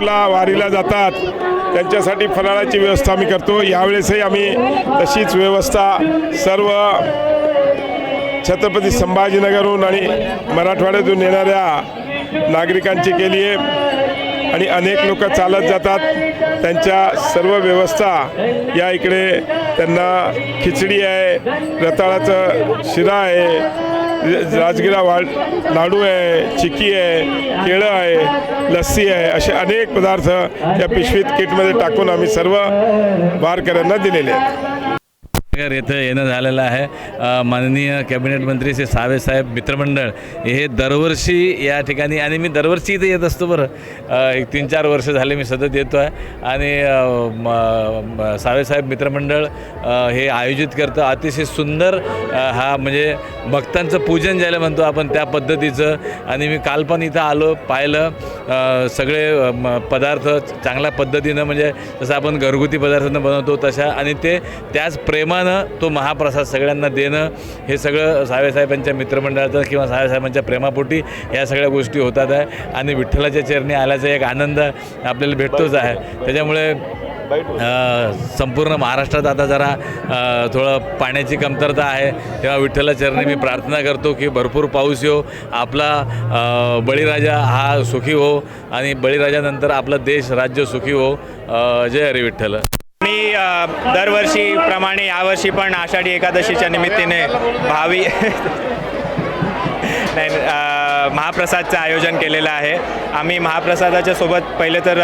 ला वारीला जातात. त्यांच्यासाठी फराळाची व्यवस्था आम्ही करतो. यावेळेसही आम्ही तशीच व्यवस्था सर्व छत्रपती संभाजीनगरहून आणि मराठवाड्यातून येणाऱ्या नागरिकांची केली आहे. आणि अनेक लोक चालत जातात. त्यांच्या सर्व व्यवस्था या इकडे त्यांना खिचडी आहे रताळाचं शिरा आहे राजगिरा वाळ लाडू आहे चिक्की आहे केळं आहे लस्सी आहे असे अनेक पदार्थ या पिशवीत किटमध्ये टाकून आम्ही सर्व वारकऱ्यांना दिलेले आहेत. नगर येणं झालेलं आहे. माननीय कॅबिनेट मंत्री श्री साहेब मित्रमंडळ हे दरवर्षी या ठिकाणी आणि मी दरवर्षी इथे येत असतो बरं. एक तीन चार वर्ष झाले मी सतत येतो आहे. आणि म- साहेब मित्रमंडळ हे आयोजित करतं. अतिशय सुंदर हा म्हणजे भक्तांचं पूजन ज्याला म्हणतो आपण त्या पद्धतीचं. आणि मी काल पण इथं आलो पाहिलं. सगळे म- पदार्थ चांगल्या पद्धतीनं म्हणजे जसं आपण घरगुती पदार्थांना बनवतो तशा. आणि ते त्याच प्रेमानं तो महाप्रसाद सगळ्यांना देणं हे सगळं सावेसाहेबांच्या मित्रमंडळाचं किंवा सावेसाहेबांच्या प्रेमापोटी या सगळ्या गोष्टी होतात आहे. आणि विठ्ठलाच्या चरणी आल्याचा एक आनंद आपल्याला भेटतोच आहे. त्याच्यामुळे संपूर्ण महाराष्ट्रात आता जरा थोडं पाण्याची कमतरता आहे. तेव्हा विठ्ठलाचरणी मी प्रार्थना करतो की भरपूर पाऊस येऊ आपला बळीराजा हा सुखी हो. आणि बळीराजानंतर आपला देश राज्य सुखी हो. जय हरी विठ्ठल. आणि अ, दरवर्षीप्रमाणे यावर्षी पण आषाढी एकादशीच्या निमित्ताने भावी नाही अ, महाप्रसादचं आयोजन केलेलं आहे. आम्ही महाप्रसादाच्या सोबत पहिले तर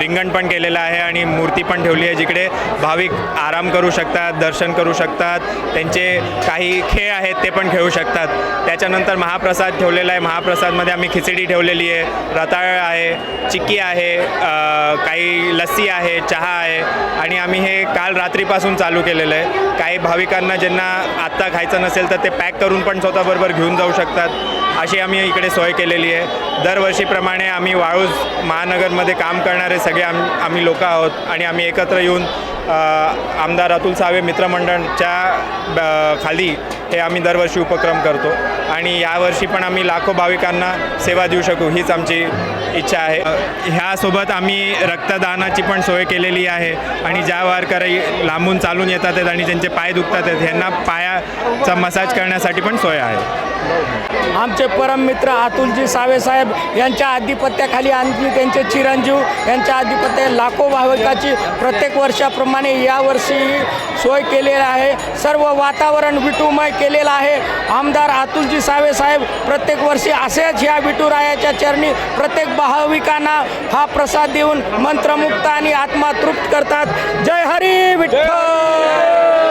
रिंगण पण केलेलं आहे आणि मूर्ती पण ठेवली आहे जिकडे भाविक आराम करू शकतात दर्शन करू शकतात त्यांचे काही खेळ आहेत ते पण खेळू शकतात. त्याच्यानंतर महाप्रसाद ठेवलेला आहे. महाप्रसादमध्ये आम्ही खिचडी ठेवलेली आहे रताळ आहे चिक्की आहे काही लस्सी आहे चहा आहे आणि आम्ही हे काल रात्रीपासून चालू केलेलं आहे. काही भाविकांना ज्यांना आत्ता खायचं नसेल तर ते पॅक करून पण स्वतःबरोबर घेऊन जाऊ शकतात. अशी आम्ही इकडे सोय केलेली आहे. दरवर्षीप्रमाणे आम्ही वाळूज महानगरमध्ये काम करणारे सगळे आम आम्ही लोक आहोत आणि आम्ही एकत्र येऊन आमदार अतुल सावे मित्रमंडळच्या ब- खाली हे आम्ही दरवर्षी उपक्रम करतो. आणि यावर्षी पण आम्ही लाखो भाविकांना सेवा देऊ शकू हीच आमची इच्छा आहे. ह्यासोबत आम्ही रक्तदानाची पण सोय केलेली आहे. आणि ज्या वारकरी लांबून चालून येतात आहेत आणि ज्यांचे पाय दुखतात आहेत ह्यांना पायाचा मसाज करण्यासाठी पण सोय आहे. आमचे परम मित्र अतुलजी सावे साहेब यांच्या आधिपत्याखाली आणखी त्यांचे चिरंजीव यांच्या आधिपत्य लाखो भाविकाची प्रत्येक वर्षाप्रमाणे यावर्षीही सोय केलेली आहे. सर्व वातावरण विटूमय केलेलं आहे. आमदार अतुलजी सावे साहेब प्रत्येक वर्षी असेच ह्या विठुरायाच्या चरणी प्रत्येक भाविकांना हा प्रसाद देऊन मंत्रमुक्त आणि आत्मा तृप्त करतात. जय हरी विठ्ठल!